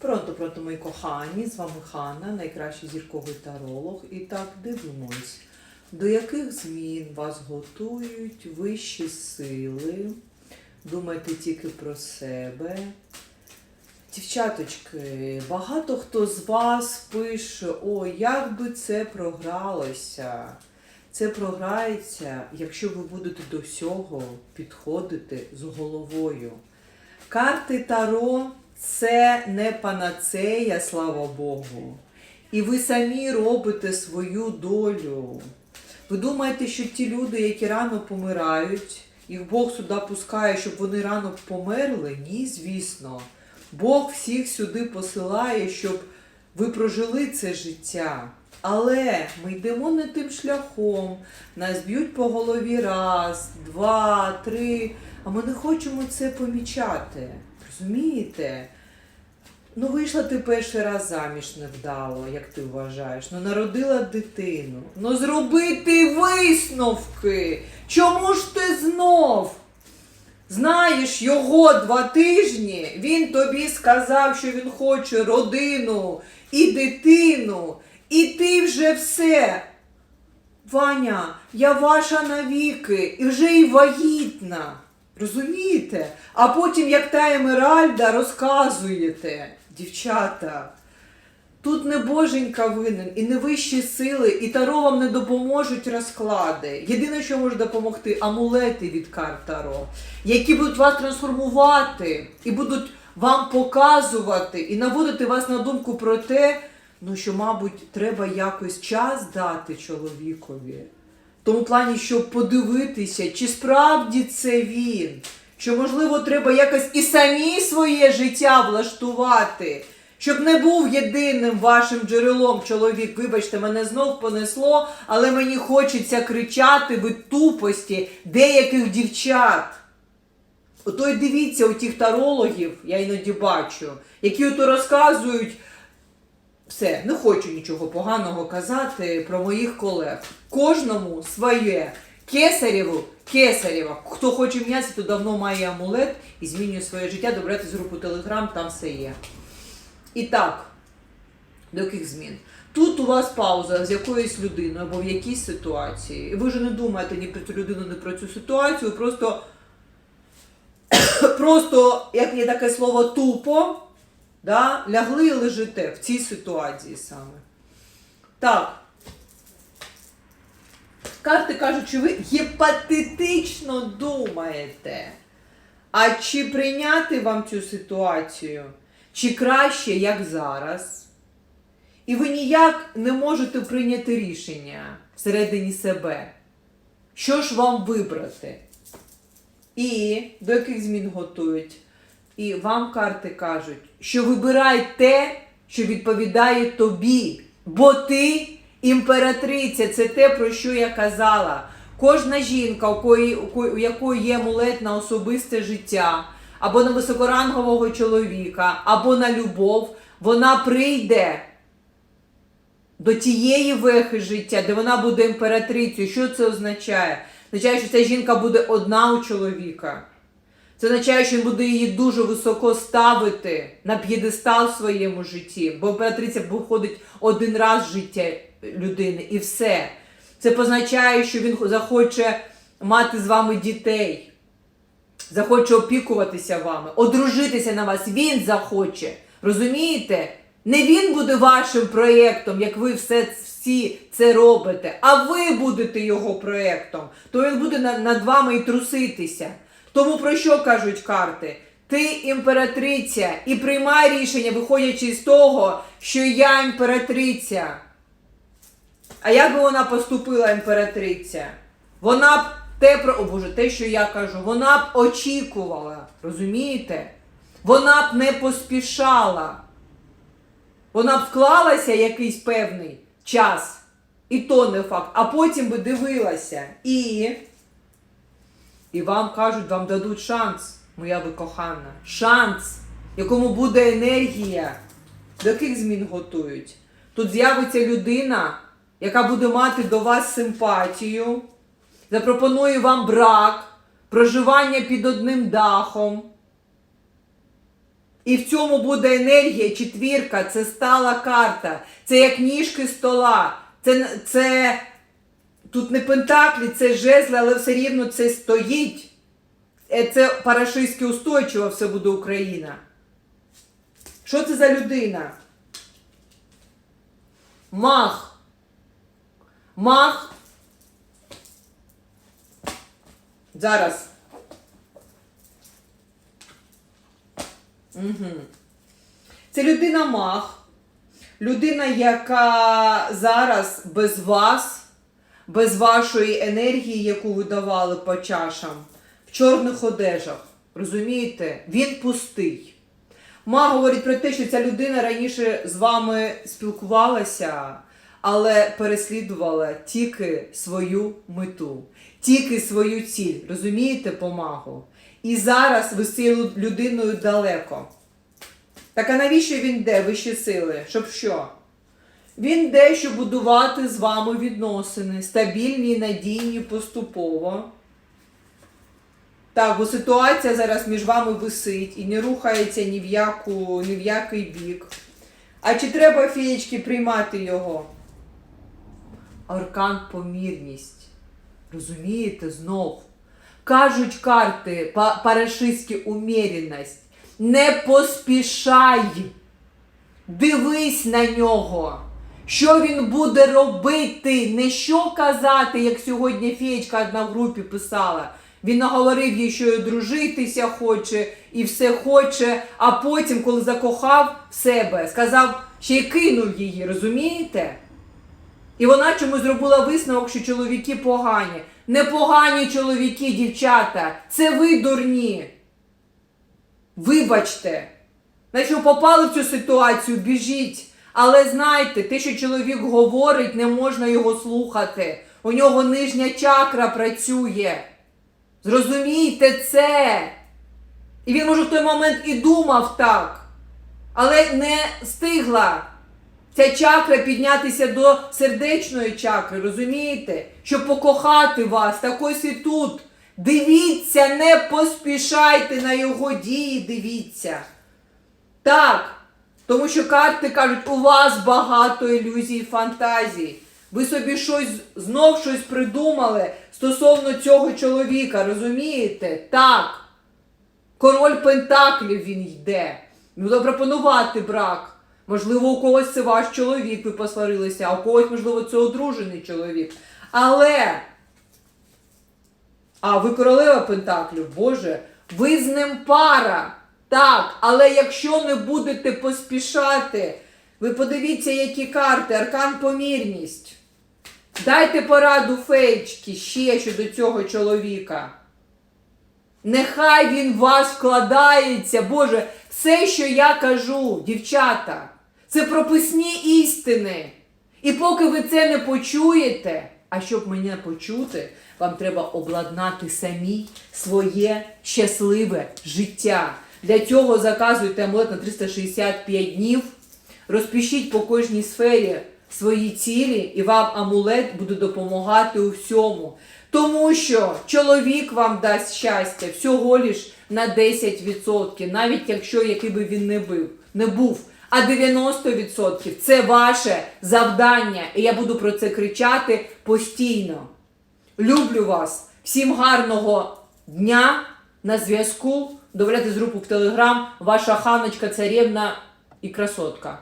Пронто, пронто, мої кохані, з вами Ханна, найкращий зірковий таролог. І так дивимось, до яких змін вас готують вищі сили. Думайте тільки про себе. Дівчаточки, багато хто з вас пише, о, як би це програлося. Це програється, якщо ви будете до всього підходити з головою. Карти Таро це не панацея, слава Богу. І ви самі робите свою долю. Ви думаєте, що ті люди, які рано помирають, їх Бог сюди пускає, щоб вони рано померли? Ні, звісно. Бог всіх сюди посилає, щоб ви прожили це життя. Але ми йдемо не тим шляхом, нас б'ють по голові раз, два, три, а ми не хочемо це помічати. Розумієте? Ну, вийшла ти перший раз заміж невдало, як ти вважаєш. Ну, народила дитину. Ну, зроби ти висновки. Чому ж ти знов? Знаєш, його два тижні він тобі сказав, що він хоче родину і дитину, і ти вже все. Ваня, я ваша навіки, і вже й вагітна. Розумієте? А потім, як та Емеральда, розказуєте, дівчата. Тут не боженька винен, і не вищі сили, і таро вам не допоможуть розклади. Єдине, що може допомогти, амулети від карт Таро, які будуть вас трансформувати і будуть вам показувати і наводити вас на думку про те, ну що, мабуть, треба якось час дати чоловікові. Тому плані, щоб подивитися, чи справді це він. Що, можливо, треба якось і самі своє життя влаштувати, щоб не був єдиним вашим джерелом чоловік. Вибачте, мене знов понесло, але мені хочеться кричати від тупості деяких дівчат. Ото й дивіться у тих тарологів, я іноді бачу, які ото розказують. Все, не хочу нічого поганого казати про моїх колег. Кожному своє. Кесарєву, Кесарєва. Хто хоче м'ясо, то давно має амулет і змінює своє життя. Добрати з групу Телеграм, там все є. І так, до яких змін? Тут у вас пауза з якоюсь людиною або в якійсь ситуації. І ви ж не думаєте ні про цю людину, ні про цю ситуацію. Просто, просто як є таке слово тупо, да, лягли і лежите в цій ситуації саме. Так. Карти кажуть, що ви гіпотетично думаєте. А чи прийняти вам цю ситуацію, чи краще, як зараз? І ви ніяк не можете прийняти рішення всередині себе. Що ж вам вибрати? І до яких змін готують? І вам карти кажуть, що вибирай те, що відповідає тобі, бо ти імператриця, це те, про що я казала. Кожна жінка, у, кої, у, якої є мулет на особисте життя, або на високорангового чоловіка, або на любов, вона прийде до тієї вехи життя, де вона буде імператрицею. Що це означає? Означає, що ця жінка буде одна у чоловіка. Це означає, що він буде її дуже високо ставити на п'єдестал в своєму житті, бо імператриця виходить один раз в життя людини і все. Це позначає, що він захоче мати з вами дітей, захоче опікуватися вами, одружитися на вас. Він захоче. Розумієте? Не він буде вашим проєктом, як ви все всі це робите, а ви будете його проєктом. То він буде над вами і труситися. Тому про що кажуть карти? Ти імператриця і приймай рішення, виходячи з того, що я імператриця. А як би вона поступила імператриця? Вона б те про о Боже, те, що я кажу, вона б очікувала, розумієте? Вона б не поспішала. Вона б вклалася якийсь певний час, і то не факт, а потім би дивилася. І, і вам кажуть, вам дадуть шанс, моя ви кохана. Шанс, якому буде енергія. До яких змін готують? Тут з'явиться людина, яка буде мати до вас симпатію, запропонує вам брак, проживання під одним дахом. І в цьому буде енергія, четвірка, це стала карта, це як ніжки стола. Це, це тут не пентаклі, це жезли, але все рівно це стоїть. Е, Це парашистськи устойчиво все буде Україна. Що це за людина? Мах. Мах. Зараз. Угу. Це людина мах. Людина, яка зараз без вас, без вашої енергії, яку ви давали по чашам, в чорних одежах. Розумієте? Він пустий. Ма говорить про те, що ця людина раніше з вами спілкувалася, але переслідувала тільки свою мету, тільки свою ціль. Розумієте, помагу? І зараз ви з цією людиною далеко. Так а навіщо він йде, вищі сили? Щоб що? Він йде, щоб будувати з вами відносини, стабільні, надійні, поступово. Так, бо ситуація зараз між вами висить і не рухається ні в, яку, ні в який бік. А чи треба фієчки приймати його? Аркан помірність. Розумієте, знов. Кажуть карти парашистські умірність. Не поспішай. Дивись на нього. Що він буде робити? Не що казати, як сьогодні феєчка одна в групі писала. Він наговорив їй, що й дружитися хоче і все хоче, а потім, коли закохав в себе, сказав, ще й кинув її, розумієте? І вона чомусь зробила висновок, що чоловіки погані. Не погані чоловіки, дівчата. Це ви дурні. Вибачте. Якщо попали в цю ситуацію, біжіть. Але знайте, те, що чоловік говорить, не можна його слухати. У нього нижня чакра працює. Зрозумійте це. І він, може, в той момент і думав так, але не стигла ця чакра піднятися до сердечної чакри, розумієте? Щоб покохати вас, так ось і тут. Дивіться, не поспішайте на його дії, дивіться. Так, тому що карти кажуть, у вас багато ілюзій і фантазій. Ви собі щось знов щось придумали стосовно цього чоловіка, розумієте? Так. Король Пентаклів він йде. Буде пропонувати брак. Можливо, у когось це ваш чоловік, ви посварилися, а у когось, можливо, це одружений чоловік. Але. А ви королева Пентаклів, Боже, ви з ним пара. Так, але якщо не будете поспішати, ви подивіться, які карти, аркан помірність. Дайте пораду фейчки ще щодо цього чоловіка. Нехай він в вас вкладається, Боже, все, що я кажу, дівчата, це прописні істини. І поки ви це не почуєте, а щоб мене почути, вам треба обладнати самі своє щасливе життя. Для цього заказуйте амулет на 365 днів, розпишіть по кожній сфері свої цілі, і вам амулет буде допомагати у всьому. Тому що чоловік вам дасть щастя всього лиш на 10%, навіть якщо який би він не був. Не був. А 90% це ваше завдання. І я буду про це кричати постійно. Люблю вас. Всім гарного дня на зв'язку. Довіряйте з групу в Телеграм. Ваша ханочка царевна і красотка.